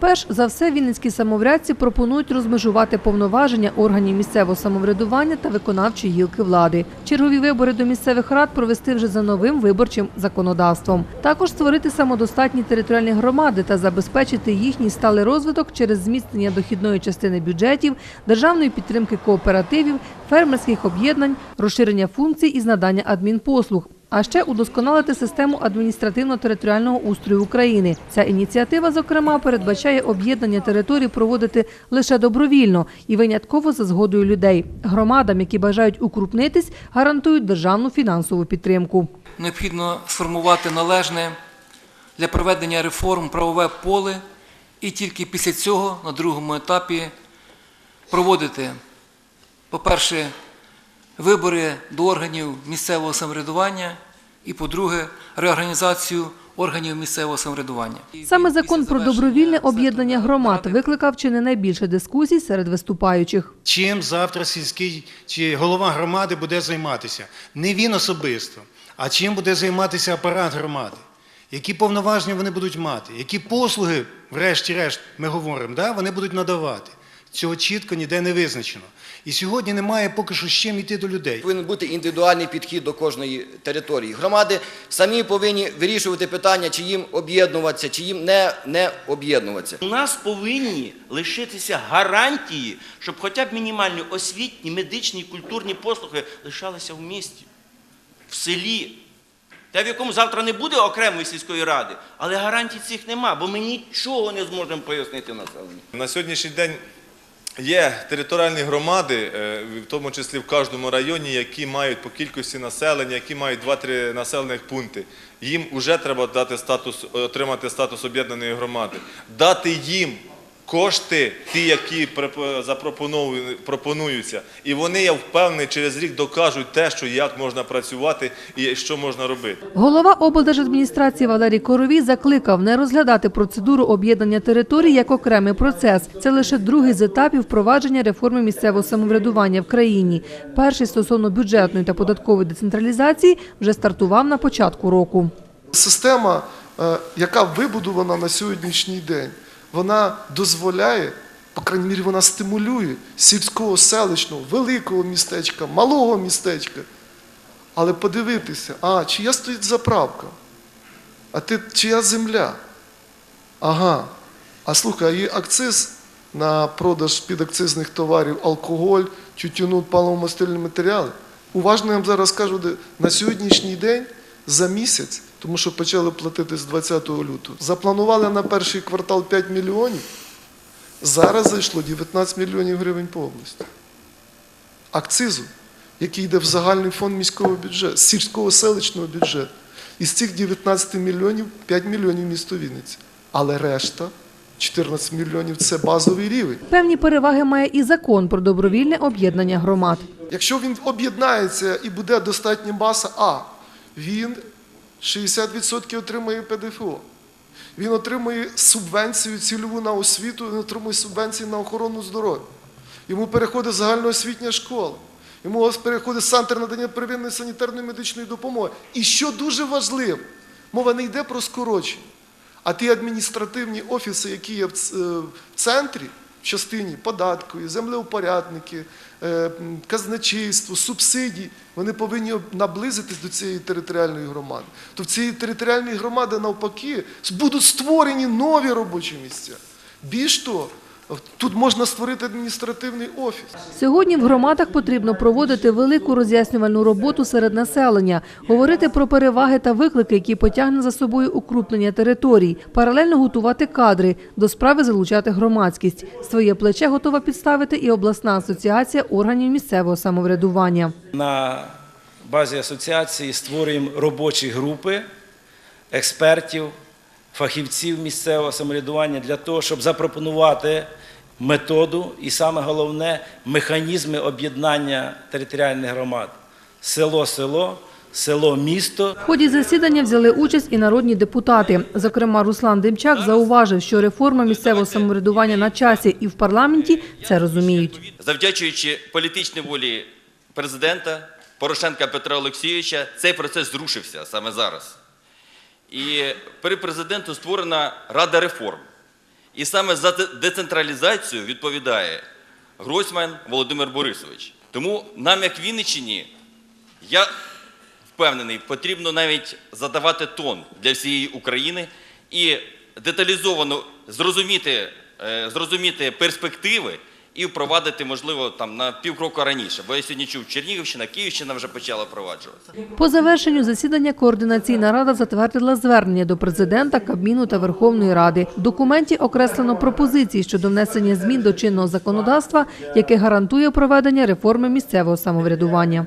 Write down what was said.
Перш за все, вінницькі самоврядці пропонують розмежувати повноваження органів місцевого самоврядування та виконавчої гілки влади. Чергові вибори до місцевих рад провести вже за новим виборчим законодавством. Також створити самодостатні територіальні громади та забезпечити їхній сталий розвиток через зміцнення дохідної частини бюджетів, державної підтримки кооперативів, фермерських об'єднань, розширення функцій із надання адмінпослуг. А ще удосконалити систему адміністративно-територіального устрою України. Ця ініціатива, зокрема, передбачає об'єднання територій проводити лише добровільно і винятково за згодою людей. Громадам, які бажають укрупнитись, гарантують державну фінансову підтримку. необхідно сформувати належне для проведення реформ правове поле і тільки після цього на другому етапі проводити, по-перше, вибори до органів місцевого самоврядування і, по-друге, реорганізацію органів місцевого самоврядування. Саме закон про добровільне об'єднання громад викликав чи не найбільше дискусій серед виступаючих. Чим завтра сільський чи голова громади буде займатися? Не він особисто, а чим буде займатися апарат громади? Які повноваження вони будуть мати? Які послуги, врешті-решт, ми говоримо, да, вони будуть надавати? Цього чітко ніде не визначено. І сьогодні немає поки що з чим йти до людей. Повинен бути індивідуальний підхід до кожної території. Громади самі повинні вирішувати питання, чи їм об'єднуватися, чи їм не, не об'єднуватися. У нас повинні лишитися гарантії, щоб хоча б мінімальні освітні, медичні, культурні послуги лишалися в місті, в селі. Те, в якому завтра не буде окремої сільської ради, але гарантій цих нема, бо ми нічого не зможемо пояснити населенню. На сьогоднішній день є територіальні громади, е, в тому числі в кожному районі, які мають по кількості населення, які мають 2-3 населених пункти. Їм вже треба дати статус, отримати статус об'єднаної громади, дати їм кошти, ті, які пропонуються, і вони, я впевнений, через рік докажуть те, що як можна працювати і що можна робити. Голова облдержадміністрації Валерій Коровій закликав не розглядати процедуру об'єднання територій як окремий процес. Це лише другий з етапів впровадження реформи місцевого самоврядування в країні. Перший стосовно бюджетної та податкової децентралізації вже стартував на початку року. Система, е, яка вибудована на сьогоднішній день, вона дозволяє, по крайній мірі, вона стимулює сільського, селищного, великого містечка, малого містечка. Але подивитися, а чия стоїть заправка? А ти чия земля? Ага. А слухай, а є акциз на продаж підакцизних товарів, алкоголь, тютюну, паливомастильні матеріали. Уважно я вам зараз кажу, на сьогоднішній день за місяць, тому що почали платити з 20 лютого, запланували на перший квартал 5 мільйонів, зараз зайшло 19 мільйонів гривень по області. Акцизу, який йде в загальний фонд міського бюджету, сільського селищного бюджету. Із цих 19 мільйонів 5 мільйонів місто Вінниця. Але решта 14 мільйонів це базовий рівень. Певні переваги має і закон про добровільне об'єднання громад. Якщо він об'єднається і буде достатня маса, а він 60% отримує ПДФО. Він отримує субвенцію цільову на освіту, він отримує субвенції на охорону здоров'я. Йому переходить загальноосвітня школа. Йому переходить центр надання первинної санітарної медичної допомоги. І що дуже важливо, мова не йде про скорочення, а ті адміністративні офіси, які є в е, центрі, в частині податкові, землеупорядники, е, казначейство, субсидії, вони повинні наблизитись до цієї територіальної громади. То в цій територіальній громади навпаки будуть створені нові робочі місця. Більш того, тут можна створити адміністративний офіс. Сьогодні в громадах потрібно проводити велику роз'яснювальну роботу серед населення, говорити про переваги та виклики, які потягне за собою укрупнення територій, паралельно готувати кадри, до справи залучати громадськість. Своє плече готова підставити і обласна асоціація органів місцевого самоврядування. На базі асоціації створюємо робочі групи експертів, фахівців місцевого самоврядування для того, щоб запропонувати методу і саме головне механізми об'єднання територіальних громад. Село-село, село-місто. В ході засідання взяли участь і народні депутати. Зокрема, Руслан Демчак зауважив, що реформа місцевого самоврядування на часі і в парламенті це розуміють. Завдячуючи політичній волі президента Порошенка Петра Олексійовича, цей процес зрушився саме зараз. І при президенту створена Рада реформ, І саме за де- децентралізацію відповідає Гройсман Володимир Борисович. Тому нам, як Вінниччині, я впевнений, потрібно навіть задавати тон для всієї України і деталізовано зрозуміти, е, зрозуміти перспективи і впровадити, можливо, там на півкроку раніше. Бо я сьогодні чув, Чернігівщина, Київщина вже почала впроваджувати. По завершенню засідання координаційна рада затвердила звернення до президента, Кабміну та Верховної Ради. В документі окреслено пропозиції щодо внесення змін до чинного законодавства, яке гарантує проведення реформи місцевого самоврядування.